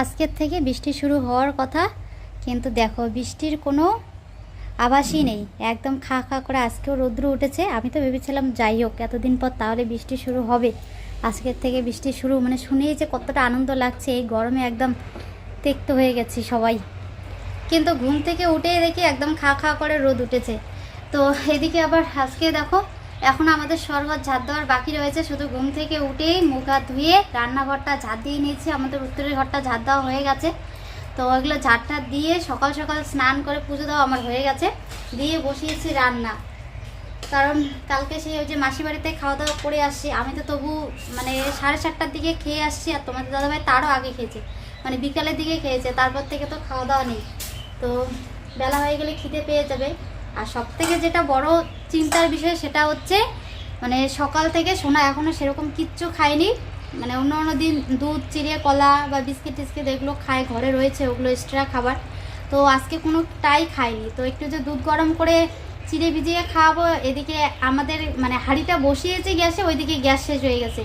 আজকের থেকে বৃষ্টি শুরু হওয়ার কথা, কিন্তু দেখো বৃষ্টির কোনো আভাসই নেই। একদম খা খা করে আজকেও রৌদ্র উঠেছে। আমি তো ভেবেছিলাম যাই হোক, এতদিন পর তাহলে বৃষ্টি শুরু হবে। আজকের থেকে বৃষ্টি শুরু মানে শুনেই যে কতটা আনন্দ লাগছে, এই গরমে একদম তেক্ত হয়ে গেছি সবাই। কিন্তু ঘুম থেকে উঠেই দেখি একদম খা খা করে রোদ উঠেছে। তো এদিকে আবার আজকে দেখো এখন আমাদের শরবত ঝাড় দেওয়ার বাকি রয়েছে। শুধু ঘুম থেকে উঠেই মুখ হাত ধুয়ে রান্নাঘরটা ঝাড় দিয়ে নিয়েছি। আমাদের উত্তরের ঘরটা ঝাড় দেওয়া হয়ে গেছে। তো ওইগুলো ঝাড়টা দিয়ে সকাল সকাল স্নান করে পুজো দেওয়া আমার হয়ে গেছে। দিয়ে বসিয়েছি রান্না। কারণ কালকে সেই ওই যে মাসি বাড়িতে খাওয়া দাওয়া করে আসছি। আমি তো তবু মানে সাড়ে সাতটার দিকে খেয়ে আসছি আর তোমাদের দাদাভাই তারও আগে খেয়েছে। মানে বিকালের দিকে খেয়েছে, তারপর থেকে তো খাওয়া দাওয়া নেই। তো বেলা হয়ে গেলে খিদে পেয়ে যাবে। আর সব থেকে যেটা বড় চিন্তার বিষয় সেটা হচ্ছে মানে সকাল থেকে সোনা এখনও সেরকম কিচ্ছু খায়নি। মানে অন্য অন্য দিন দুধ চিড়ে কলা বা বিস্কিট টিস্কিট এগুলো খায়, ঘরে রয়েছে ওগুলো এক্সট্রা খাবার। তো আজকে কোনোটাই খায়নি। তো একটু যে দুধ গরম করে চিড়ে ভিজিয়ে খাওয়াবো, এদিকে আমাদের মানে হাঁড়িটা বসিয়েছে গ্যাসে, ওইদিকে গ্যাস শেষ হয়ে গেছে।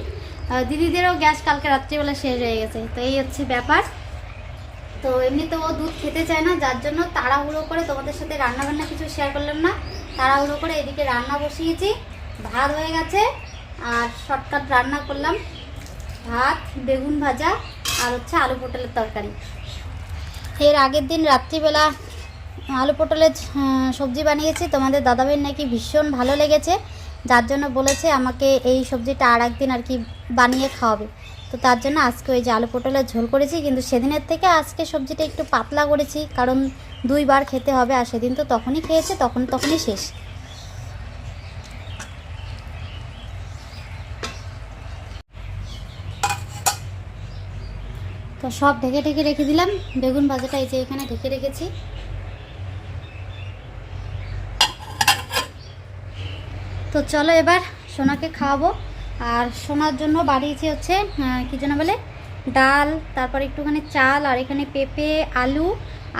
দিদিদেরও গ্যাস কালকে রাত্রিবেলা শেষ হয়ে গেছে। তো এই হচ্ছে ব্যাপার। তো এমনি তো ও দুধ খেতে চায় না, যার জন্য তাড়াহুড়ো করে তোমাদের সাথে রান্না বান্না কিছু শেয়ার করলাম না। তাড়াহুড়ো করে এদিকে রান্না বসিয়েছি, ভাত হয়ে গেছে, আর শর্টকাট রান্না করলাম। ভাত, বেগুন ভাজা, আর হচ্ছে আলু পটলের তরকারি। এর আগের দিন রাত্রিবেলা আলু পটলের সবজি বানিয়েছি। তোমাদের দাদাভাইয়ের নাকি ভীষণ ভালো লেগেছে, যার জন্য বলেছে আমাকে এই সবজিটা আর একদিন আর কি বানিয়ে খাওয়াবে। তো তার জন্য আজকে ওই যে আলু পটলের ঝোল করেছি, কিন্তু সেদিনের থেকে আজকে সবজিটা একটু পাতলা করেছি, কারণ দুইবার খেতে হবে আর সেদিন তো তখনই খেয়েছে, তখন তখনই শেষ। তো সব ঢেকে ঢেকে রেখে দিলাম, বেগুন ভাজাটা এই যে এখানে ঢেকে রেখেছি। তো চলো এবার সোনাকে খাওয়াবো। আর সোনার জন্য বাড়িয়েছি হচ্ছে কি যেন বলে, ডাল, তারপর একটুখানি চাল, আর এখানে পেঁপে, আলু,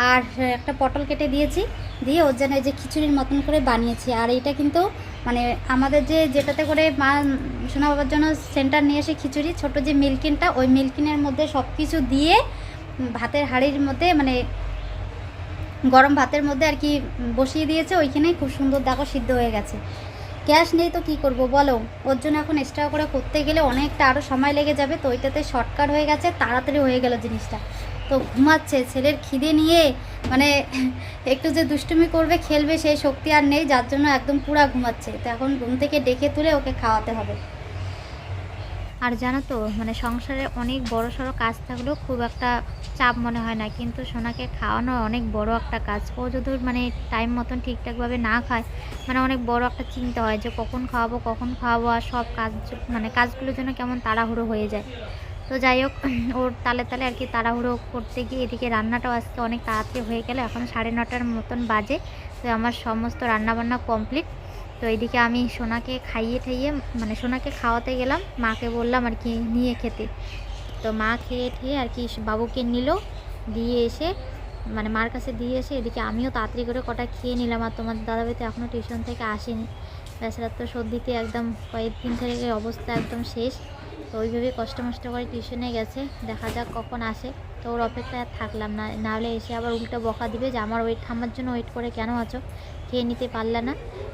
আর একটা পটল কেটে দিয়েছি, দিয়ে ওর জন্য যে খিচুড়ির মতন করে বানিয়েছি। আর এইটা কিন্তু মানে আমাদের যে, যেটাতে করে মা, সোনা বাবার জন্য সেন্টার নিয়ে এসে খিচুড়ি, ছোট যে মিল্কিনটা, ওই মিল্কিনের মধ্যে সব কিছু দিয়ে ভাতের হাঁড়ির মধ্যে মানে গরম ভাতের মধ্যে আর কি বসিয়ে দিয়েছে ওইখানে খুব সুন্দর দেখো সিদ্ধ হয়ে গেছে। গ্যাস নেই তো কি করব বলো? ওর জন্য এখন এক্সট্রা করে করতে গেলে অনেকটা আরও সময় লেগে যাবে, তো ওইটাতে শর্টকাট হয়ে গেছে, তাড়াতাড়ি হয়ে গেল জিনিসটা। তো ঘুমাচ্ছে, ছেলের খিদে নিয়ে মানে একটু যে দুষ্টুমি করবে, খেলবে, সেই শক্তি আর নেই, যার জন্য একদম পুরা ঘুমাচ্ছে। তো এখন ঘুম থেকে ডেকে তুলে ওকে খাওয়াতে হবে। আর জানো তো মানে সংসারে অনেক বড় সড়ো কাজ থাকলেও খুব একটা চাপ মনে হয় না। কিন্তু সোনাকে খাওয়ানো অনেক বড় একটা কাজ। ও যদি মানে টাইম মতন ঠিকঠাকভাবে না খায় মানে অনেক বড় একটা চিন্তা হয় যে কখন খাওয়াবো কখন খাওয়াবো আর সব কাজ মানে কাজগুলোর জন্য কেমন তাড়াহুড়ো হয়ে যায়। তো যাই হোক, ওর তালে তালে আর কি তাড়াহুড়ো করতে গিয়ে এদিকে রান্নাটাও আজকে অনেক তাড়াতাড়ি হয়ে গেল। এখন সাড়ে নটার মতন বাজে। তো আমার সমস্ত রান্নাবান্না কমপ্লিট তো এইদিকে আমি সোনাকে খাইয়ে ঠাইয়ে মানে সোনাকে খাওয়াতে গেলাম। মাকে বললাম আর কি, নিয়ে খেতে। তো মা খেয়ে ঠেয়ে আর কি বাবুকে নিল, দিয়ে এসে মানে মার কাছে দিয়ে এসে এদিকে আমিও তাড়াতাড়ি করে কটা খেয়ে নিলাম। আর তোমার দাদা তো এখনও টিউশন থেকে আসেনি। বেচারা তো সর্দিতে একদম কয়েকদিন থেকে অবস্থা একদম শেষ। তো ওইভাবে কষ্ট মষ্ট করে টিউশনে গেছে, দেখা যাক কখন আসে। তো ওর অপেক্ষায় আর থাকলাম না নাহলে এসে আবার উল্টো বকা দিবে যে, আমার ওয়েট আমার জন্য ওয়েট করে কেন আছো? খেয়ে নিতে পারলে না।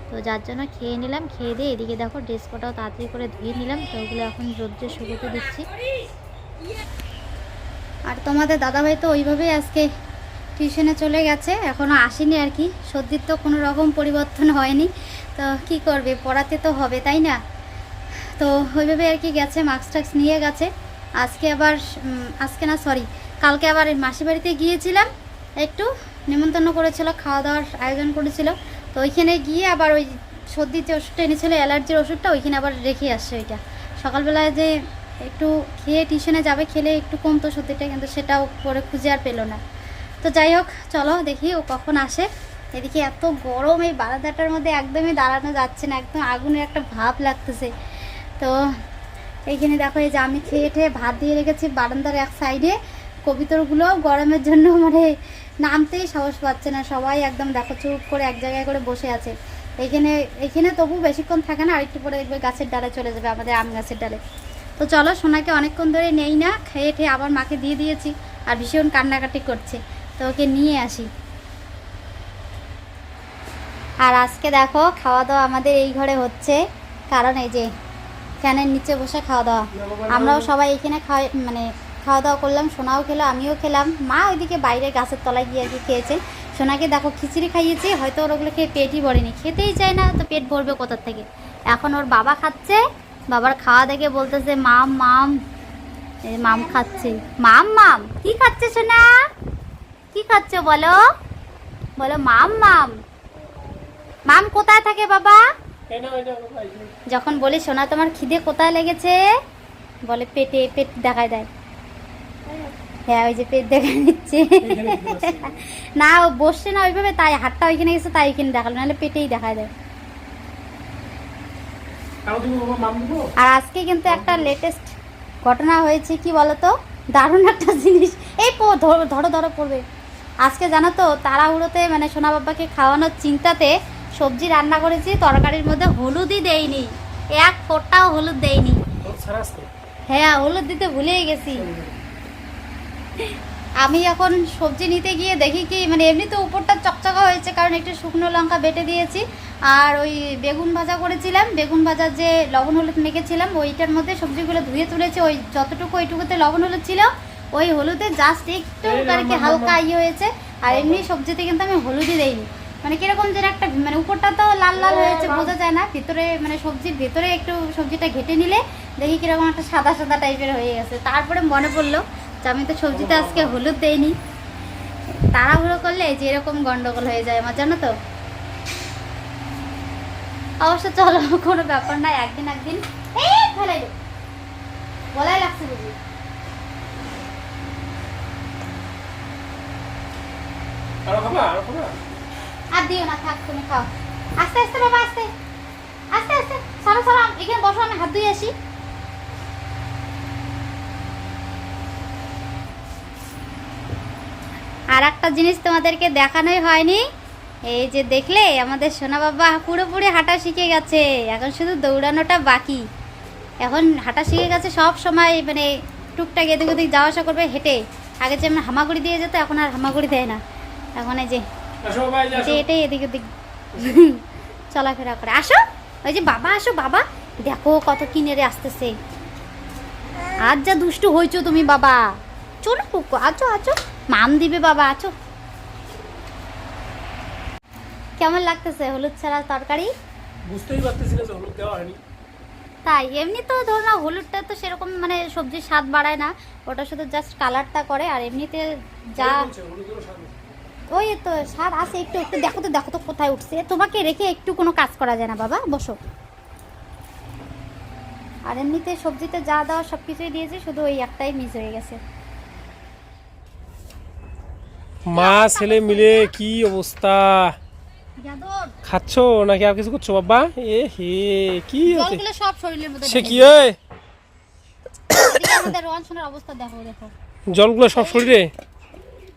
তো যার জন্য খেয়ে নিলাম, খেয়ে দিয়ে এদিকে দেখো ড্রেস কোটাও তাড়াতাড়ি করে ধুয়ে নিলাম। তো ওগুলো এখন রোদ্রে শুকোতে দিচ্ছি। আর তোমাদের দাদাভাই তো ওইভাবেই আজকে টিউশনে চলে গেছে এখনও আসেনি আর কি। সর্দির তো কোনো রকম পরিবর্তন হয়নি। তো কি করবে? পড়াতে তো হবে, তাই না? তো ওইভাবে আর কি গেছে মাস্ক টাক্স নিয়ে গেছে। আজকে আবার আজকে না সরি কালকে আবার মাসি বাড়িতে গিয়েছিলাম, একটু নিমন্ত্রণ করেছিল, খাওয়া দাওয়ার আয়োজন করেছিল। তো ওইখানে গিয়ে আবার ওই সর্দির যে ওষুধটা এনেছিল, অ্যালার্জির ওষুধটা, ওইখানে আবার রেখে আসছে ওইটা। সকালবেলায় যে একটু খেয়ে টিউশনে যাবে, খেলে একটু কমতো সর্দিটা, কিন্তু সেটাও পরে খুঁজে আর পেল না। তো যাই হোক, চলো দেখি ও কখন আসে। এদিকে এত গরম, এই বারান্দাটার মধ্যে একদমই দাঁড়ানো যাচ্ছে না, একদম আগুনের একটা ভাব লাগতেছে। তো এইখানে দেখো, এই যে আমি খেয়ে ঠেয়ে ভাত দিয়ে রেখেছি বারান্দার এক সাইডে। কবিতরগুলো গরমের জন্য মানে নামতেই সাহস পাচ্ছে না। সবাই একদম দেখো, চুপ করে এক জায়গায় করে বসে আছে। এইখানে এইখানে তবু বেশিক্ষণ থাকে না, আরেকটু পরে দেখবে গাছের ডালে চলে যাবে আমাদের আম গাছের ডালে। তো চলো, সোনাকে অনেকক্ষণ ধরে নেই না, খেয়ে ঠেয়ে আবার মাকে দিয়ে দিয়েছি আর ভীষণ কান্নাকাটি করছে। তো ওকে নিয়ে আসি। আর আজকে দেখো, খাওয়া দাওয়া আমাদের এই ঘরে হচ্ছে। কারণ এই যে ফ্যানের নিচে বসে খাওয়া দাওয়া। আমরাও সবাই এখানে খাওয়া মানে খাওয়া দাওয়া করলাম, সোনাও খেলো, আমিও খেলাম। মা ওইদিকে বাইরে গাছের তলায় গিয়ে আর কি খেয়েছে। সোনাকে দেখো খিচুড়ি খাইয়েছি, হয়তো ওর ওগুলো খেয়ে পেটই ভরেনি। খেতেই চায় না, তো পেট ভরবে কোথার থেকে? এখন ওর বাবা খাচ্ছে, বাবার খাওয়া দেখে বলতেছে, মাম মাম। মাম খাচ্ছে। মাম মাম, কি খাচ্ছে সোনা? কি খাচ্ছ বলো? বলো, মাম মাম। মাম কোথায় থাকে বাবা? যখন বলি সোনা তোমার খিদে কোথায় লেগেছে? বলে পেটে পেট দেখায় দেয়। হ্যাঁ ওই যে পেট দেখা নিচ্ছে না ও বসছে না ওইভাবে তাই হাতটা ওইখানে গেছে তাই ওইখানে দেখাল নাহলে পেটেই দেখায় দেয়। আর আজকে কিন্তু একটা লেটেস্ট ঘটনা হয়েছে কি বলতো? দারুণ একটা জিনিস। এই ধরো ধরো পড়বে। আজকে জানো তো তাড়াহুড়োতে মানে সোনা বাবাকে খাওয়ানোর চিন্তাতে সবজি রান্না করেছি তরকারির মধ্যে হলুদই দেইনি। এক ফোঁটাও হলুদ দেইনি। হ্যাঁ হলুদ দিতে ভুলেই গেছি। আমি এখন সবজি নিতে গিয়ে দেখি কি মানে এমনি তো উপরটা চকচকা হয়েছে কারণ একটু শুকনো লঙ্কা বেটে দিয়েছি। আর ওই বেগুন ভাজা করেছিলাম বেগুন ভাজার যে লবণ হলুদ মেখেছিলাম ওইটার মধ্যে সবজিগুলো ধুয়ে তুলেছি। ওই যতটুকু ওইটুকুতে লবণ হলুদ ছিল ওই হলুদে জাস্ট একটু আর কি হালকা ইয়ে হয়েছে। আর এমনি সবজিতে কিন্তু আমি হলুদই দেইনি। মানে কীরকম যেন একটা মানে উপরটা তো লাল লাল হয়েছে বোঝা যায় না। ভিতরে মানে সবজির ভেতরে একটু সবজিটা ঘেটে নিলে দেখি কীরকম একটা সাদা সাদা টাইপের হয়ে গেছে। তারপরে মনে পড়ল যে আমি তো সবজিতে আজকে হলুদ দেইনি। তাড়াহুড়ো করলে যে এরকম গন্ডগোল হয়ে যায় আমার, জানো তো? অবশ্য চলো, কোনো ব্যাপার না, একদিন একদিন। ফেলাই বলাই লাগছে বুঝি। আর দিও না, থাক, তুমি খাও। আস্তে আস্তে বাবা, আস্তে। আস্তে আস্তে, সারা সারা এখানে বসো, আমি হাত ধুয়ে আসি। আর একটা জিনিস তোমাদেরকে দেখানোই হয়নি। এই যে দেখলে, আমাদের সোনা বাবা পুরোপুরি হাঁটা শিখে গেছে। এখন শুধু দৌড়ানোটা বাকি। এখন হাঁটা শিখে গেছে, সব সময় মানে টুকটাক এদিক ওদিক যাওয়া আসা করবে, হেঁটে। আগে যেমন হামাগুড়ি দিয়ে যেত, এখন আর হামাগুড়ি দেয় না। এখন এই যে হেঁটে এদিক ওদিক চলাফেরা করে। আসো। ওই যে বাবা আসো বাবা। দেখো কত কিনেরে আসতেছে। আজ যা দুষ্টু হয়েছো তুমি বাবা। চলো কুকু আছো আছো। মাম দিবে বাবা আছো। কেমন লাগতেছে? হলুদ ছাড়া তরকারি? বুঝতেই পারতেছি না হলুদ দেওয়া হয়নি। তাই এমনি তো ধরো না হলুদটা তো সেরকম মানে সবজির স্বাদ বাড়ায় না। ওটা শুধু জাস্ট কালারটা করে আর এমনিতে যা ওই তো স্বাদ আছে একটু একটু দেখো তো দেখো তো কোথায় উঠছে। তোমাকে রেখে একটু কোনো কাজ করা যায় না বাবা। বসো। আর এমনিতে সবজিতে যা দেওয়া সব কিছুই দিয়েছি শুধু ওই একটাই মিস হয়ে গেছে। মা ছেলে মিলে কি অবস্থা? খাচ্ছো নাকি আর কিছু করছ বাবা? এ হে কি হচ্ছে? সব শরীরের মধ্যে সে কি। ওই আমাদের অবস্থা দেখো দেখো। জলগুলো সব শরীরে?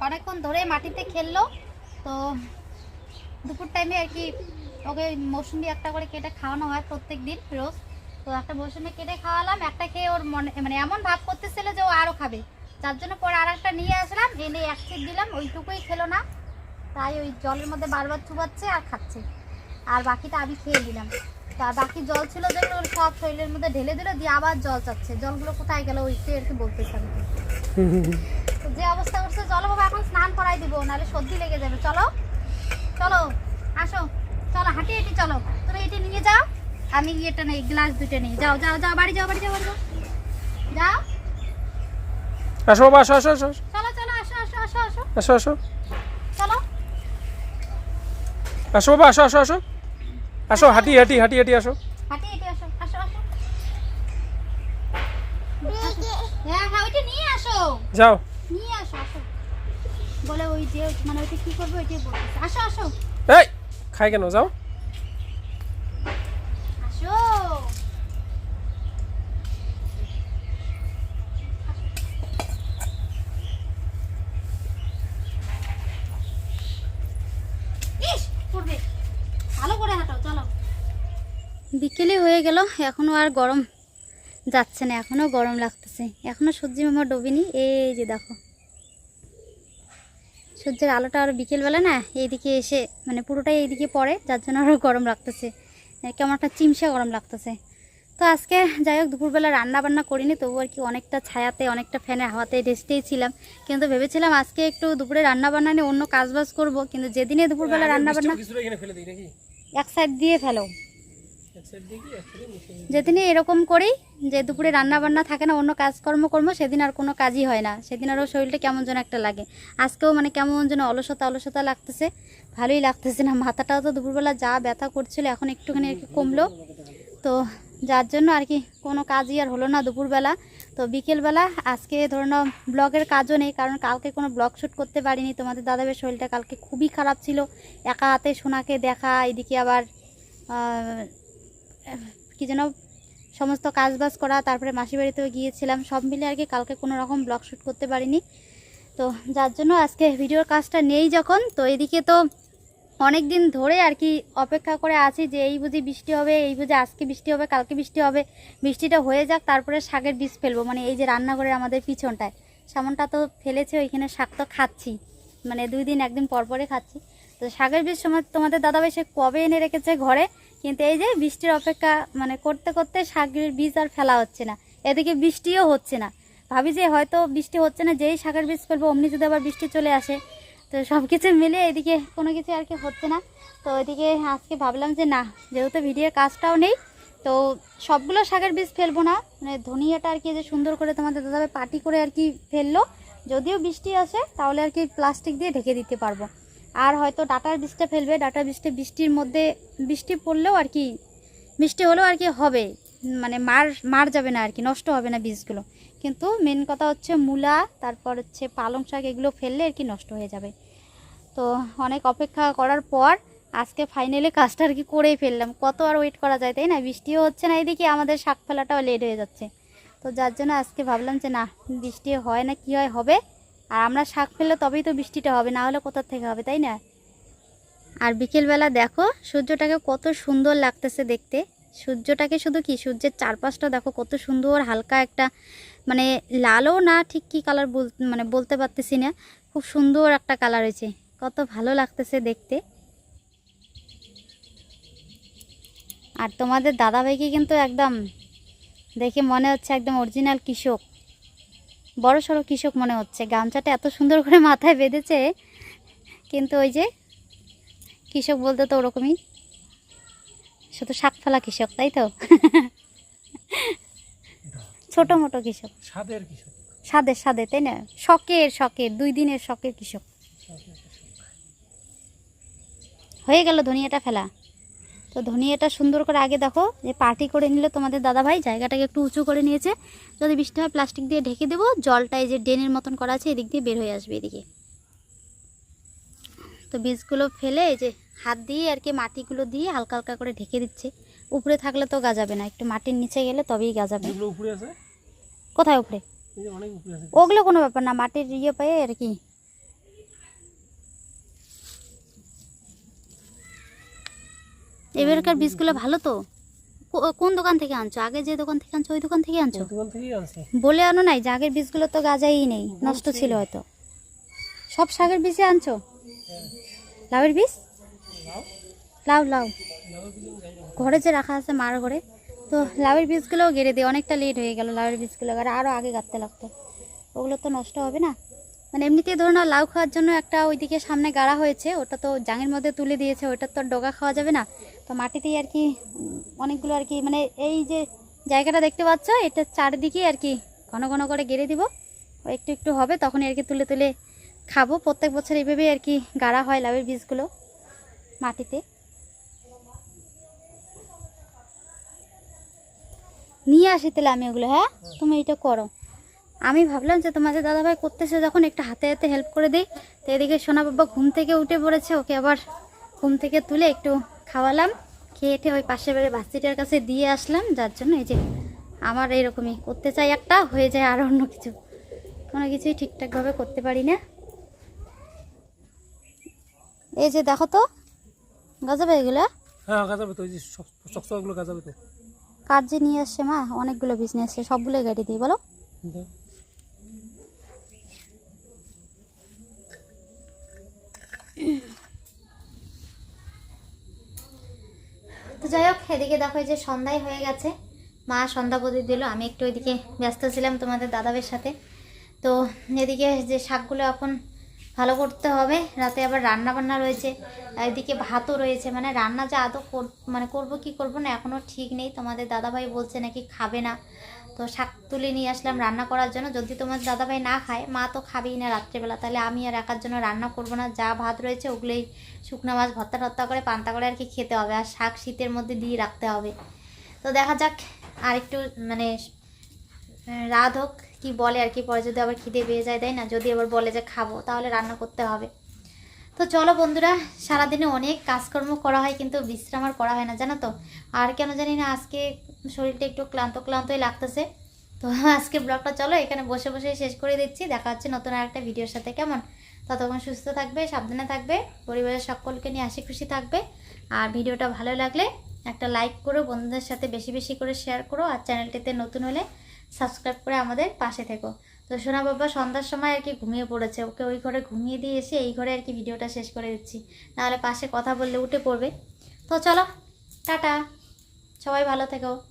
অনেকক্ষণ ধরে মাটিতে খেললো। তো দুপুর টাইমে আর কি ওকে মৌসুমি একটা করে কেটে খাওয়ানো হয় প্রত্যেক দিন রোজ। তো একটা মৌসুমি কেটে খাওয়ালাম, একটা খেয়ে ওর মনে মানে এমন ভাব করতেছিল যে ও আরও খাবে। যার জন্য পরে আর একটা নিয়ে আসলাম, এনে এক সিট দিলাম, ওইটুকুই খেলো না। তাই ওই জলের মধ্যে বারবার চুবাচ্ছে আর খাচ্ছে। আর বাকিটা আমি খেয়ে দিলাম তা বাকি জল ছিল যেগুলো ওর সব শরীরের মধ্যে ঢেলে দিল, দিয়ে আবার জল চাচ্ছে। জলগুলো কোথায় গেল ওইটাই আর কি বলতেছে আমি তো যে অবস্থা করছে চলো বাবা এখন স্নান করাই দিব নাহলে সর্দি লেগে যাবে। চলো চলো আসো। চলো হাঁটি হাঁটি চলো। তুমি এটি নিয়ে যাও আমি এটা নেই গ্লাস দুটো নেই। যাও যাও যাও বাড়ি যাও বাড়ি যাও বাড়ি যাও। যাও। আসো বাবা আসো আসো আসো। চলো চলো আসো আসো আসো আসো। আসো আসো। চলো। আসো বাবা আসো আসো আসো। আসো হাঁটি হাঁটি হাঁটি হাঁটি আসো। হাঁটি হাঁটি আসো আসো আসো। হ্যাঁ হ্যাঁ ওইটা নিয়ে আসো। যাও। বলে ওই যে মানে ওইটা কি করবে ওইটাই বলতেছে আসো আসো। এই খাই কেন যাও। আসো। ইস, পড়বে। ভালো করে হাঁটো চলো। বিকেলে হয়ে গেল এখনও আর গরম যাচ্ছে না এখনও গরম লাগতেছে। এখনও সবজি মামা ডোবেনি এই যে দেখো। সূর্যের আলোটা আরও বিকেলবেলা না এইদিকে এসে মানে পুরোটাই এইদিকে পড়ে যার জন্য আরও গরম লাগতেছে। মানে কেমন একটা চিমসা গরম লাগতেছে। তো আজকে যাই হোক দুপুরবেলা রান্না বান্না করিনি তবু আর কি অনেকটা ছায়াতে অনেকটা ফ্যানের হাওয়াতে রেস্টেই ছিলাম। কিন্তু ভেবেছিলাম আজকে একটু দুপুরে রান্না বান্না নিয়ে অন্য কাজ বাজ করব কিন্তু যেদিনে দুপুরবেলা রান্না বান্না এক সাইড দিয়ে ফেলো। যেদিনই এরকম করি যে দুপুরে রান্না বান্না থাকে না, অন্য কাজকর্ম কর্ম সেদিন আর কোনো কাজই হয় না। সেদিন আরও শরীরটা কেমন যেন একটা লাগে। আজকেও মানে কেমন যেন অলসতা অলসতা লাগতেছে, ভালোই লাগতেছে না। মাথাটাও তো দুপুরবেলা যা ব্যথা করছিল, এখন একটুখানি আর কি কমলো। তো যার জন্য আর কি কোনো কাজই আর হলো না দুপুরবেলা। তো বিকেলবেলা আজকে ধরে নাও ব্লগের কাজও নেই, কারণ কালকে কোনো ব্লগ শ্যুট করতে পারিনি। তোমাদের দাদাবের শরীরটা কালকে খুবই খারাপ ছিল। একা হাতে সোনাকে দেখা, এদিকে আবার কি যেন সমস্ত কাজ বাজ করা, তারপরে মাসি বাড়িতেও গিয়েছিলাম, সব মিলে আর কি কালকে কোনো রকম ব্লগ শ্যুট করতে পারিনি। তো যার জন্য আজকে ভিডিওর কাজটা নেই যখন, তো এদিকে তো অনেক দিন ধরে আর কি অপেক্ষা করে আছি যে এই বুঝি বৃষ্টি হবে, এই বুঝি আজকে বৃষ্টি হবে, কালকে বৃষ্টি হবে। বৃষ্টিটা হয়ে যাক, তারপরে শাকের বীজ ফেলব। মানে এই যে রান্নাঘরের আমাদের পিছনটায়, সামনটা তো ফেলেছে, ওইখানে শাক তো খাচ্ছি। মানে দুই দিন, একদিন পরপরে খাচ্ছি। তো শাকের বীজ সময় তোমাদের দাদাভাই সে কবে এনে রেখেছে ঘরে? কিন্তু এই যে বৃষ্টির অপেক্ষা মানে করতে করতে শাকের বীজ আর ফেলা হচ্ছে না। এদিকে বৃষ্টিও হচ্ছে না। ভাবি যে হয়তো বৃষ্টি হচ্ছে না, যেই শাকের বীজ ফেলব, অমনি যদি আবার বৃষ্টি চলে আসে। তো সব কিছু মিলে এদিকে কোনো কিছু আর কি হচ্ছে না। তো এদিকে আজকে ভাবলাম যে না, যেহেতু ভিডিওর কাজটাও নেই, তো সবগুলো শাকের বীজ ফেলব না। মানে ধনিয়াটা আর কি যে সুন্দর করে তোমাদের দাদাভাই পাটি করে আর কি ফেলল। যদিও বৃষ্টি আসে, তাহলে আর কি প্লাস্টিক দিয়ে ঢেকে দিতে পারব। আর হয়তো ডাটার বীজটা ফেলবে, ডাটার বীজটা বৃষ্টির মধ্যে, বৃষ্টি পড়লেও আর কি, বৃষ্টি হলেও আর কি হবে। মানে মার মার যাবে না আর কি, নষ্ট হবে না বীজগুলো। কিন্তু মেন কথা হচ্ছে মূলা, তারপর হচ্ছে পালং শাক, এগুলো ফেললে আর কি নষ্ট হয়ে যাবে। তো অনেক অপেক্ষা করার পর আজকে ফাইনালি কাজটা আর কি করেই ফেললাম। কত আর ওয়েট করা যায়, তাই না? বৃষ্টিও হচ্ছে না এদিকে, আমাদের শাক ফেলাটাও লেট হয়ে যাচ্ছে। তো যার জন্য আজকে ভাবলাম যে না, বৃষ্টি হয় না, কি হয়, হবে? আর আমরা শাক ফেললে তবেই তো বৃষ্টিটা হবে, না হলে কোথার থেকে হবে, তাই না? আর বিকেলবেলা দেখো, সূর্যটাকে কত সুন্দর লাগতেছে দেখতে। সূর্যটাকে শুধু কি, সূর্যের চারপাশটা দেখো কত সুন্দর, হালকা একটা মানে লালও না ঠিক কি কালার বল মানে বলতে পারতেছি না, খুব সুন্দর একটা কালার হয়েছে, কত ভালো লাগতেছে দেখতে। আর তোমাদের দাদাভাইকে কিন্তু একদম দেখে মনে হচ্ছে একদম অরিজিনাল কৃষক। বড় সড়ো কৃষক মনে হচ্ছে। গামছাটা এত সুন্দর করে মাথায় বেঁধেছে কিন্তু ওই যে কৃষক বলতে তো ওরকমই। শুধু শাক ফেলা কৃষক তাই তো? ছোট মোটো কৃষক। স্বাদের কিছু স্বাদের স্বাদের তাই না? শখের শখের দুই দিনের শখের কৃষক। হয়ে গেল ধনিয়াটা ফেলা। তো ধনিয়াটা সুন্দর করে আগে দেখো যে পার্টি করে নিলে তোমাদের দাদাভাই জায়গাটাকে একটু উঁচু করে নিয়েছে। যদি বৃষ্টি হয় প্লাস্টিক দিয়ে ঢেকে দেবো জলটা এই যে ড্রেনের মতন করা আছে এদিক দিয়ে বের হয়ে আসবে এদিকে। তো বীজগুলো ফেলে এই যে হাত দিয়ে আর কি মাটিগুলো দিয়ে হালকা হালকা করে ঢেকে দিচ্ছে। উপরে থাকলে তো গাজাবে না একটু মাটির নিচে গেলে তবেই গাজাবে। কোথায় উপরে? ওগুলো কোনো ব্যাপার না মাটির ইয়ে পায়ে আর কি এবারকার বীজগুলো ভালো তো? কোন দোকান থেকে আনছো? আগে যে দোকান থেকে আনছো ওই দোকান থেকে আনছো? বলে আনো নাই যে আগের বীজগুলো তো গাজাই নেই নষ্ট ছিল হয়তো। সব শাকের বীজে আনছো? লাউয়ের বীজ? লাউ? লাউ ঘরে যে রাখা আছে মার ঘরে। তো লাউয়ের বীজগুলোও গেড়ে দিয়ে অনেকটা লেট হয়ে গেল লাউয়ের বীজগুলো। আর আরও আগে গাঁততে লাগতো। ওগুলো তো নষ্ট হবে না? মানে এমনিতেই ধরো না, লাউ খাওয়ার জন্য একটা ওইদিকে সামনে গাড়া হয়েছে, ওটা তো জাঙের মধ্যে তুলে দিয়েছে ওটার তো ডগা খাওয়া যাবে না। তো মাটিতেই আর কি অনেকগুলো আর কি মানে এই যে জায়গাটা দেখতে পাচ্ছ, এটা চারিদিকে আর কি ঘন ঘন করে গেড়ে দিব। একটু একটু হবে, তখনই আর কি তুলে তুলে খাব। প্রত্যেক বছর এইভাবেই আর কি গাড়া হয় লাউয়ের বীজগুলো মাটিতে। নিয়ে আসি তাহলে আমি ওগুলো হ্যাঁ? তুমি এটা করো। আমি ভাবলাম যে তোমাদের দাদাভাই করতেছে যখন একটু হাতে হাতে হেল্প করে দিই তো এদিকে সোনা বাবা ঘুম থেকে উঠে পড়েছে ওকে আবার ঘুম থেকে তুলে একটু খাওয়ালাম খেয়ে ঠে ওই পাশের বাড়ির বাচ্চিটার কাছে দিয়ে আসলাম যার জন্য এই যে আমার এইরকমই করতে চাই একটা হয়ে যায় আর অন্য কিছু। কোনো কিছুই ঠিকঠাকভাবে করতে পারি না। এই যে দেখো তো গাজাবে এগুলো? হ্যাঁ গাজাবে তো ওই যে চকচকগুলো গাজাবে তো। যে নিয়ে আসছে মা? অনেকগুলো বিজনেস সবগুলো গাড়ি দিই বলো। তো যাই হোক, এদিকে দেখো যে সন্ধ্যায় হয়ে গেছে। মা সন্ধ্যা প্রদীপ দিল, আমি একটু ওইদিকে ব্যস্ত ছিলাম তোমাদের দাদাবের সাথে। তো এদিকে যে শাকগুলো এখন ভালো করতে হবে। রাতে আবার রান্না বান্না রয়েছে। এদিকে ভাতও রয়েছে। মানে রান্না যে আদৌ মানে করব কি করব না এখনও ঠিক নেই। তোমাদের দাদাভাই বলছে নাকি খাবে না। তো শাক তুলে নিয়ে আসলাম রান্না করার জন্য। যদি তোমার দাদাভাই না খায়, মা তো খাবেই না রাত্রেবেলা। তাহলে আমি আর একার জন্য রান্না করব না। যা ভাত রয়েছে ওগুলোই শুকনো মাছ, ভর্তা টর্তা করে পান্তা করে আর কি খেতে হবে। আর শাক শীতের মধ্যে দিয়ে রাখতে হবে। তো দেখা যাক আর একটু মানে রাত হোক। কি বলে আর কি, পরে যদি আবার খিদে পেয়ে যায়, তাই না? যদি আবার বলে যে খাব, তাহলে রান্না করতে হবে। তো চলো বন্ধুরা, সারাদিনে অনেক কাজকর্ম করা হয়, কিন্তু বিশ্রাম আর করা হয় না, জানো তো? আর কেন জানি না, আজকে শরীরটা একটু ক্লান্ত, ক্লান্তই লাগতেছে। তো আজকে ব্লগটা চলো, এখানে বসে বসে শেষ করে দিচ্ছি। দেখা হচ্ছে নতুন আর একটা ভিডিওর সাথে, কেমন? ততক্ষণ সুস্থ থাকবে, সাবধানে থাকবে, পরিবারের সকলকে নিয়ে হাসি খুশি থাকবে। আর ভিডিওটা ভালো লাগলে একটা লাইক করো, বন্ধুদের সাথে বেশি বেশি করে শেয়ার করো, আর চ্যানেলটিতে নতুন হলে সাবস্ক্রাইব করে আমাদের পাশে থেকো। তো সোনা বাবা সন্ধ্যার সময় আর কি ঘুমিয়ে পড়েছে। ওকে ওই ঘরে ঘুমিয়ে দিয়ে এসে এই ঘরে আর কি ভিডিওটা শেষ করে দিচ্ছি। নাহলে পাশে কথা বললে উঠে পড়বে। তো চলো, টাটা। সবাই ভালো থেকো।